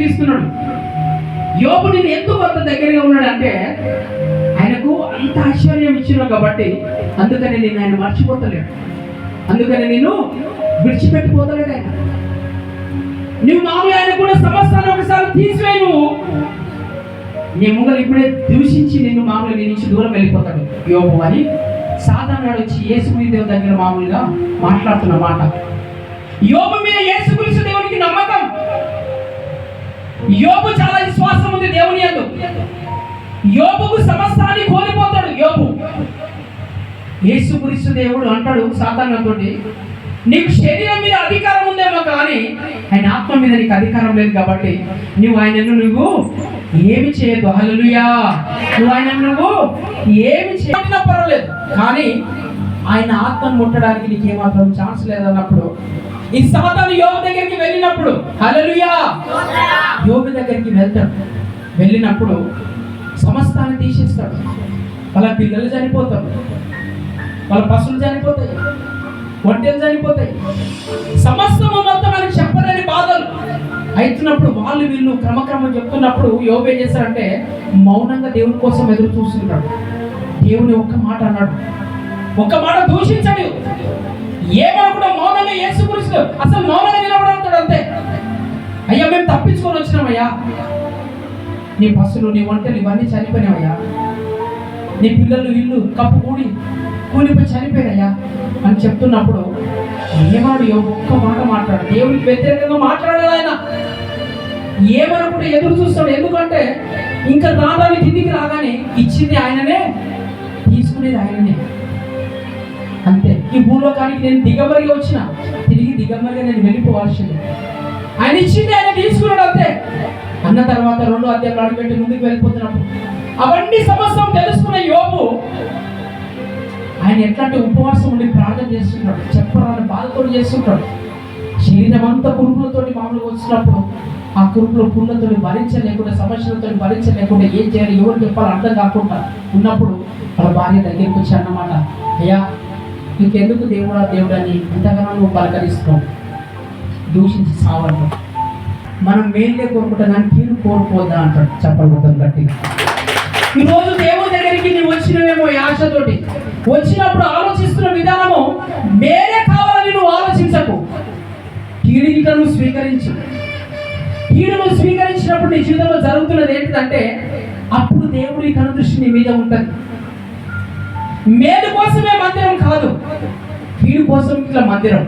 చేస్తున్నాడు యోబు నేను ఎందుకు అంత దగ్గరగా ఉన్నాడు అంటే ఆయనకు అంత ఆశ్చర్యం ఇచ్చినావు కాబట్టి అందుకని నేను ఆయన మర్చిపోతలేడు. అందుకని నేను విడిచిపెట్టిపోతలేడు ఆయన. నువ్వు మామూలు ఆయన కూడా సమస్తాన్ని ఒకసారి తీసివే నువ్వు. నీ ముంగలు ఇప్పుడే దూషించి నిన్ను మామూలు నీ నుంచి దూరం వెళ్ళిపోతాడు యోపు అని సాధారణ వచ్చి యేసుకుని దేవుని దగ్గర మామూలుగా మాట్లాడుతున్న మాట. యోపు మీద యేసుకుని దేవునికి నమ్మకం. యోబు చాలా విశ్వాసం ఉంది దేవుని అందు యోబుకు సమస్తాన్ని కోల్పోతాడు యోబు. యేసుక్రీస్తు దేవుడు అంటాడు సాధారణతోటి నీకు శరీరం మీద అధికారం ఉందేమో కానీ ఆయన ఆత్మ మీద నీకు అధికారం లేదు కాబట్టి నువ్వు ఆయనను నువ్వు ఏమి చేయదు హల్లెలూయా. నువ్వు ఆయన నువ్వు ఏమి చేయడం పర్వాలేదు. కానీ ఆయన ఆత్మను ముట్టడానికి నీకు ఏమాత్రం ఛాన్స్ లేదన్నప్పుడు ఈ సాతాను యోగ దగ్గరికి వెళ్ళినప్పుడు హలలుయా యోగ దగ్గరికి వెళ్తాడు. వెళ్ళినప్పుడు సమస్తాన్ని తీసేస్తాడు. వాళ్ళ పిల్లలు చనిపోతారు. వాళ్ళ పశువులు చనిపోతాయి. ఒంటెలు చనిపోతాయి. సమస్తము మొత్తం మనకి చెప్పలేని బాధలు. అవుతున్నప్పుడు వాళ్ళు వీళ్ళు క్రమక్రమం చెప్తున్నప్పుడు యోగ ఏం చేస్తారంటే మౌనంగా దేవుని కోసం ఎదురు చూస్తున్నాడు దేవుని ఒక్క మాట అన్నాడు. ఒక్క మాట దూషించడు. ఏమనుకున్నా మౌనంగా యేసుక్రీస్తు అసలు మౌనంగా నిలబడతాడు అంతే. అయ్యా మేము తప్పించుకొని వచ్చినామయ్యా. నీ పసులు నీ వంటలు ఇవన్నీ చనిపోయినావయ్యా నీ పిల్లలు ఇల్లు కప్పు కూడి కూలిపోయి చనిపోయాయ్యా అని చెప్తున్నప్పుడు ఏమాడు ఒక్క మాట మాట్లాడు. దేవుడికి వ్యతిరేకంగా మాట్లాడాలి ఆయన. ఏమనుకుంటే ఎదురు చూస్తాడు. ఎందుకంటే ఇంకా రాగానే కిందికి రాగానే ఇచ్చింది ఆయననే తీసుకునేది ఆయననే. ఈ భూలోకానికి నేను దిగమరిగా వచ్చిన తిరిగి దిగమరిగా నేను వెళ్ళిపోవాల్సింది. ఆయన ఇచ్చింది ఆయన తీసుకున్నాడు అంతే. అన్న తర్వాత రెండు అధ్యాయులు అడుగుపెట్టి ముందుకు వెళ్ళిపోతున్నప్పుడు అవన్నీ సమస్తం తెలుసుకున్న యోగు ఆయన ఎట్లాంటి ఉపవాసం ఉండి ప్రార్థన చేస్తున్నాడు చెప్పరాని బాధతో చేస్తుంటాడు శరీరం అంతా కురుపులతోటి మామూలుగా వచ్చినప్పుడు ఆ కురుపులో పుల్లతో భరించలేకుండా సమస్యలతో భరించలేకుండా ఏం చేయాలి ఎవరు చెప్పాలి అర్థం కాకుండా ఉన్నప్పుడు వాళ్ళ భార్య దగ్గరికి వచ్చి అన్నమాట అయ్యా నీకెందుకు దేవుడా? దేవుడని ఎంతగానో నువ్వు పలకరిస్తున్నావు. దూషించి సావంటావు మనం మేలే కోరుకుంటా కానీ కీడు అంటాడు చెప్పబోతాం గట్టిగా ఈ రోజు దగ్గరికి నువ్వు వచ్చినవేమో ఈ ఆశతోటి. వచ్చినప్పుడు ఆలోచిస్తున్న విధానము మేరే కావాలని నువ్వు ఆలోచించకు. కీడిగిటను స్వీకరించు. కీడును స్వీకరించినప్పుడు నీ జీవితంలో జరుగుతున్నది ఏంటిదంటే అప్పుడు దేవుడి కనుదృష్టి నీ మీద ఉంటుంది. మేలు కోసమే మందిరం కాదు కీడు కోసం ఇట్లా మందిరం.